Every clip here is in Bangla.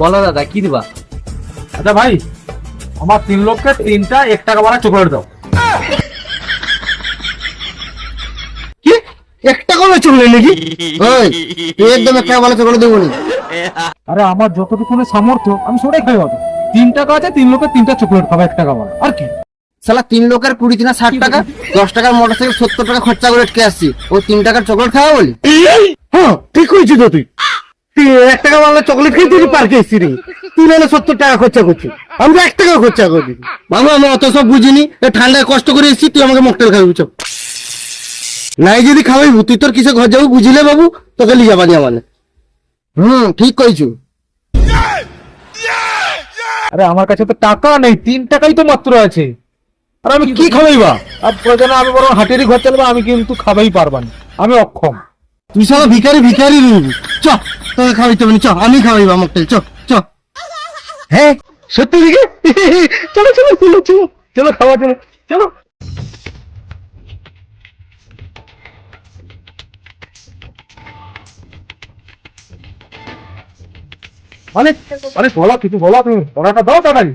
বলো দাদা কি দিবা? আচ্ছা ভাই আমার তিন লোককে তিনটা এক টাকা বাড়া চকলেট দাও। কি? একটা করে চলে নাকি? ওই তুই একদম একটা বলে চলে দেবো আরে আমার যতটুকু সামর্থ্য আমি সেটাই খাই হবে তিন টাকা আছে তিন লোকের তিনটা চকলেট খাব এক টাকা বাড়া। আর কি? শালা তিন লোকের কুড়ি তিনা ষাট টাকা দশ টাকার মোটর সাইকেল সত্তর টাকা খরচা করে আটকে আসছি? ওই তিন টাকার চকলেট খাওয়া বলি? হ্যাঁ ঠিক হয়েছি তো তুই। এক টাকা বাংলা চকলেট খেয়ে তুই পার্কে এসছি রে। তুই নাহলে সত্তর টাকা খরচা করছিস আমি তো এক টাকা খরচা করি আমি অত সব বুঝিনি। ঠান্ডায় কষ্ট করে এসেছি তুই আমাকে মকটেল খাবি চপ নাই যদি খাওয়াইবু তুই তোর কিসে ঘর যাব বুঝিলে বাবু তোকে লিয়ে যাবানি হুম ঠিক কইছু। আরে আমার কাছে তো টাকা নেই তিন টাকাই তো মাত্র আছে। আর আমি কি খাবাইবা আর প্রয়োজনে আমি বরং হাটেরই ঘর চালবো আমি কিন্তু খাবাই পারবা না। আমি অক্ষম। তুই সব ভিখারি ভিখারি রইবি চ। তোকে খাওয়াইতে হবে চ আমি খাওয়াইবা মকটেল চ চ। হ্যাঁ সত্যি দিকে চলো চলো চলো চলো চলো খাওয়া চলো চলো। মানে মানে বলো কিছু বলো তুমি পড়াটা দাও তাড়াতাড়ি।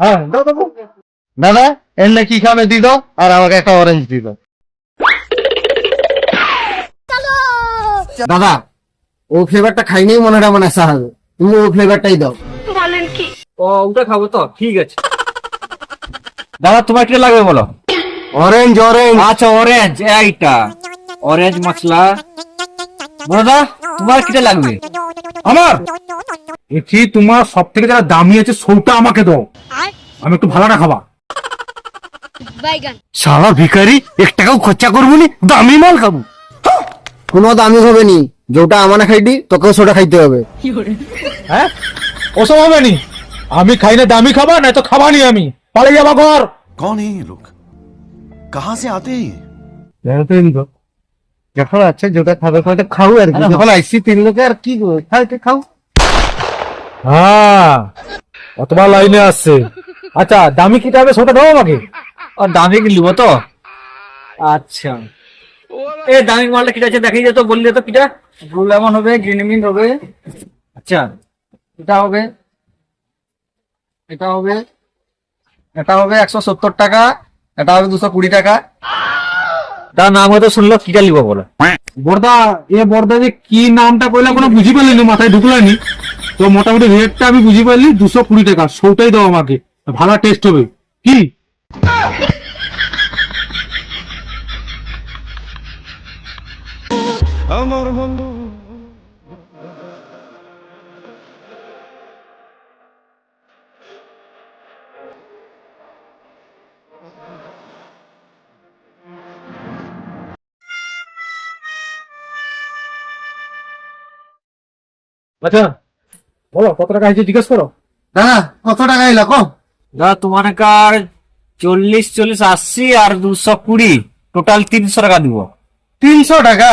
হ্যাঁ দাও দাও। দাও। দাদা এর না কি খাবে দি দাও আর আমাকে একটা অরেঞ্জ দি দাও দাদা ও ফ্লেভারটা খাইনি মনে হয় আমার নেশা হবে তুমি ও ফ্লেভারটাই দাও। বলেন কি? ও ওটা খাব তো ঠিক আছে। দাদা তোমার কি লাগবে বলো? অরেঞ্জ অরেঞ্জ আচ্ছা অরেঞ্জ এইটা। অরেঞ্জ মশলা। দাদা তোমার কিটা লাগবে? আমার? এটি তোমার সব থেকে যারা দামি আছে সৌটা আমাকে দাও। আমি একটু ভালোটা খাবা। বাইগান। সারা ভিখারি এক টাকাও খরচা করব নি দামি মাল খাব। কোনো দামি হবে নি। যেটা আমানা খাইটি তোকেও ছোটা খাইতে হবে। হ্যাঁ? ওসব হবে নি। আমি খাই না দামি খাবার না তো খাবানি আমি। পালে যাবা ঘর। কন এই লোক? কাহা সে আতে জানতে তো যখন আছে যেটা খাবে খাইতে খাও আর কি। যখন হ্যাঁ। আইসি তিন লোকে আর কি খাইতে খাও হ্যাঁ অতবার লাইনে আসছে। আচ্ছা দামি কিটা হবে ছোটা দাও আমাকে। আর দামি কি লিব তো? আচ্ছা। এ দামি মালটা কিটা আছে দেখাই যেত বললে তো কিটা। ব্লু লেমন হবে গ্রিন মিন হবে। আচ্ছা। এটা হবে এটা হবে এটা হবে একশো সত্তর টাকা এটা হবে দুশো কুড়ি টাকা। তার নাম হয়তো শুনলো কিটা লিবো বলো। বর্দা এ বর্দা যে কি নামটা কইলা কোনো বুঝি পারলি না মাথায় ঢুকলানি তো মোটামুটি রেটটা আমি বুঝি পারলি দুশো কুড়ি টাকা সৌটাই দাও আমাকে ভালো টেস্ট হবে। কি? আচ্ছা বলো কত টাকা হয়েছে জিজ্ঞেস করো। দাদা কত টাকা এলা কো দাদা তোমার কার চল্লিশ চল্লিশ আশি আর দুশো কুড়ি টোটাল তিনশো টাকা দিব। তিনশো টাকা?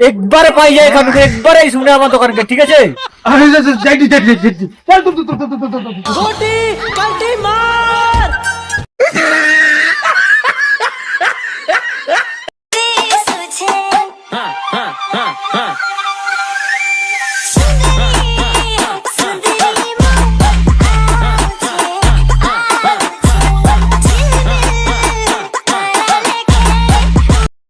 একবারে পাই যায় এখান থেকে একবারেই শুনে আমার দোকানকে ঠিক আছে?